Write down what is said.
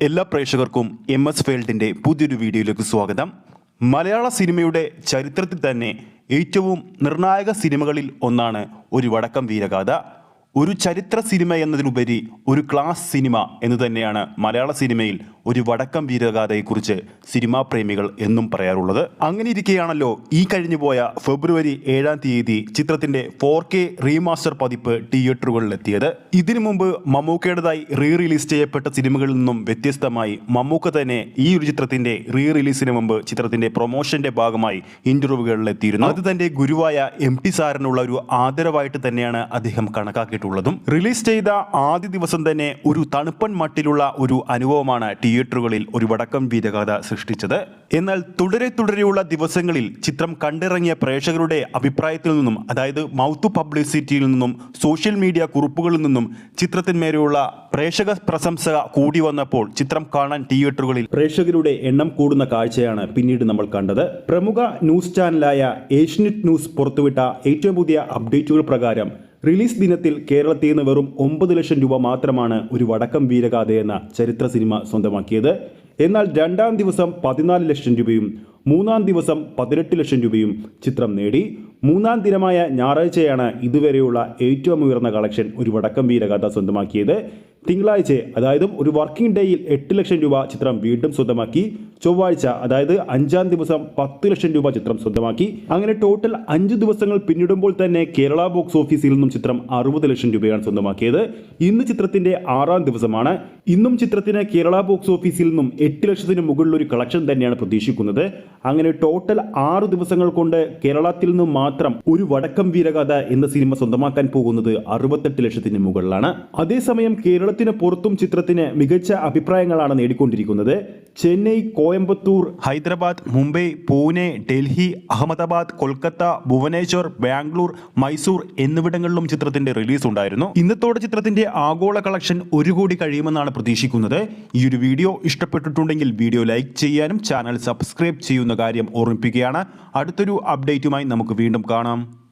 എല്ലാ പ്രേക്ഷകർക്കും M S ഫീൽഡിന്റെ പുതിയൊരു വീഡിയോയിലേക്ക് സ്വാഗതം. മലയാള സിനിമയുടെ ചരിത്രത്തിൽ തന്നെ ഏറ്റവും നിർണായക സിനിമകളിൽ ഒന്നാണ് ഒരു വടക്കം വീരഗാഥ. ഒരു ചരിത്ര സിനിമ എന്നതിലുപരി ഒരു ക്ലാസ് സിനിമ എന്ന് തന്നെയാണ് മലയാള സിനിമയിൽ ഒരു വടക്കം വീരഗാഥയെക്കുറിച്ച് സിനിമാ പ്രേമികൾ എന്നും പറയാറുള്ളത്. അങ്ങനെ ഇരിക്കെയാണല്ലോ ഈ കഴിഞ്ഞുപോയ ഫെബ്രുവരി ഏഴാം തീയതി ചിത്രത്തിന്റെ ഫോർ കെ റീമാസ്റ്റർ പതിപ്പ് തിയേറ്ററുകളിലെത്തിയത്. ഇതിനു മുമ്പ് മമ്മൂക്കയുടേതായി റീ റിലീസ് ചെയ്യപ്പെട്ട സിനിമകളിൽ നിന്നും വ്യത്യസ്തമായി മമ്മൂക്ക തന്നെ ഈ ഒരു ചിത്രത്തിന്റെ റീ റിലീസിന് മുമ്പ് ചിത്രത്തിന്റെ പ്രൊമോഷന്റെ ഭാഗമായി ഇന്റർവ്യൂകളിൽ എത്തിയിരുന്നു അത് തന്റെ ഗുരുവായ എം ടി സാറിനുള്ള ഒരു ആദരവായിട്ട് തന്നെയാണ് അദ്ദേഹം കണക്കാക്കിയിട്ടുള്ളതും. റിലീസ് ചെയ്ത ആദ്യ ദിവസം തന്നെ ഒരു തണുപ്പൻ മട്ടിലുള്ള ഒരു അനുഭവമാണ് തിയേറ്ററുകളിൽ ഒരു വടക്കം വീരഗാഥ സൃഷ്ടിച്ചത്. എന്നാൽ തുടരെ തുടരെയുള്ള ദിവസങ്ങളിൽ ചിത്രം കണ്ടിറങ്ങിയ പ്രേക്ഷകരുടെ അഭിപ്രായത്തിൽ നിന്നും അതായത് മൗത്ത് പബ്ലിസിറ്റിയിൽ നിന്നും സോഷ്യൽ മീഡിയ കുറിപ്പുകളിൽ നിന്നും ചിത്രത്തിന്മേലുള്ള പ്രേക്ഷക പ്രശംസ കൂടി വന്നപ്പോൾ ചിത്രം കാണാൻ തിയേറ്ററുകളിൽ പ്രേക്ഷകരുടെ എണ്ണം കൂടുന്ന കാഴ്ചയാണ് പിന്നീട് നമ്മൾ കണ്ടത്. പ്രമുഖ ന്യൂസ് ചാനലായ ഏഷ്യനെറ്റ് ന്യൂസ് പുറത്തുവിട്ട ഏറ്റവും പുതിയ അപ്ഡേറ്റുകൾ പ്രകാരം റിലീസ് ദിനത്തിൽ കേരളത്തിൽ നിന്ന് വെറും ഒമ്പത് ലക്ഷം രൂപ മാത്രമാണ് ഒരു വടക്കം വീരഗാഥ എന്ന ചരിത്ര സിനിമ സ്വന്തമാക്കിയത്. എന്നാൽ രണ്ടാം ദിവസം പതിനാല് ലക്ഷം രൂപയും മൂന്നാം ദിവസം പതിനെട്ട് ലക്ഷം രൂപയും ചിത്രം നേടി. മൂന്നാം ദിനമായ ഞായറാഴ്ചയാണ് ഇതുവരെയുള്ള ഏറ്റവും ഉയർന്ന കളക്ഷൻ ഒരു വടക്കം വീരഗാഥ സ്വന്തമാക്കിയത്. തിങ്കളാഴ്ച അതായത് ഒരു വർക്കിംഗ് ഡേയിൽ എട്ട് ലക്ഷം രൂപ ചിത്രം വീണ്ടും സ്വന്തമാക്കി. ചൊവ്വാഴ്ച അതായത് അഞ്ചാം ദിവസം പത്ത് ലക്ഷം രൂപ ചിത്രം സ്വന്തമാക്കി. അങ്ങനെ ടോട്ടൽ അഞ്ച് ദിവസങ്ങൾ പിന്നിടുമ്പോൾ തന്നെ കേരള ബോക്സ് ഓഫീസിൽ നിന്നും ചിത്രം അറുപത് ലക്ഷം രൂപയാണ് സ്വന്തമാക്കിയത്. ഇന്ന് ചിത്രത്തിന്റെ ആറാം ദിവസമാണ്. ഇന്നും ചിത്രത്തിന് കേരള ബോക്സ് ഓഫീസിൽ നിന്നും എട്ട് ലക്ഷത്തിന് മുകളിൽ ഒരു കളക്ഷൻ തന്നെയാണ് പ്രതീക്ഷിക്കുന്നത്. അങ്ങനെ ടോട്ടൽ ആറ് ദിവസങ്ങൾ കൊണ്ട് കേരളത്തിൽ നിന്നും മാത്രം ഒരു വടക്കം വീരകഥ എന്ന സിനിമ സ്വന്തമാക്കാൻ പോകുന്നത് അറുപത്തെട്ട് ലക്ഷത്തിന് മുകളിലാണ്. അതേസമയം കേരളത്തിന് പുറത്തും ചിത്രത്തിന് മികച്ച അഭിപ്രായങ്ങളാണ് നേടിക്കൊണ്ടിരിക്കുന്നത്. ചെന്നൈ കോയമ്പത്തൂർ ഹൈദരാബാദ് മുംബൈ പൂനെ ഡൽഹി അഹമ്മദാബാദ് കൊൽക്കത്ത ഭുവനേശ്വർ ബാംഗ്ലൂർ മൈസൂർ എന്നിവിടങ്ങളിലും ചിത്രത്തിന്റെ റിലീസ് ഉണ്ടായിരുന്നു. ഇന്നത്തോടെ ചിത്രത്തിന്റെ ആഗോള കളക്ഷൻ ഒരു കോടി കഴിയുമെന്നാണ് പ്രതീക്ഷിക്കുന്നത്. ഈ ഒരു വീഡിയോ ഇഷ്ടപ്പെട്ടിട്ടുണ്ടെങ്കിൽ വീഡിയോ ലൈക്ക് ചെയ്യാനും ചാനൽ സബ്സ്ക്രൈബ് ചെയ്യുന്ന കാര്യം ഓർമ്മിപ്പിക്കുകയാണ്. അടുത്തൊരു അപ്ഡേറ്റുമായി നമുക്ക് വീണ്ടും കാണാം.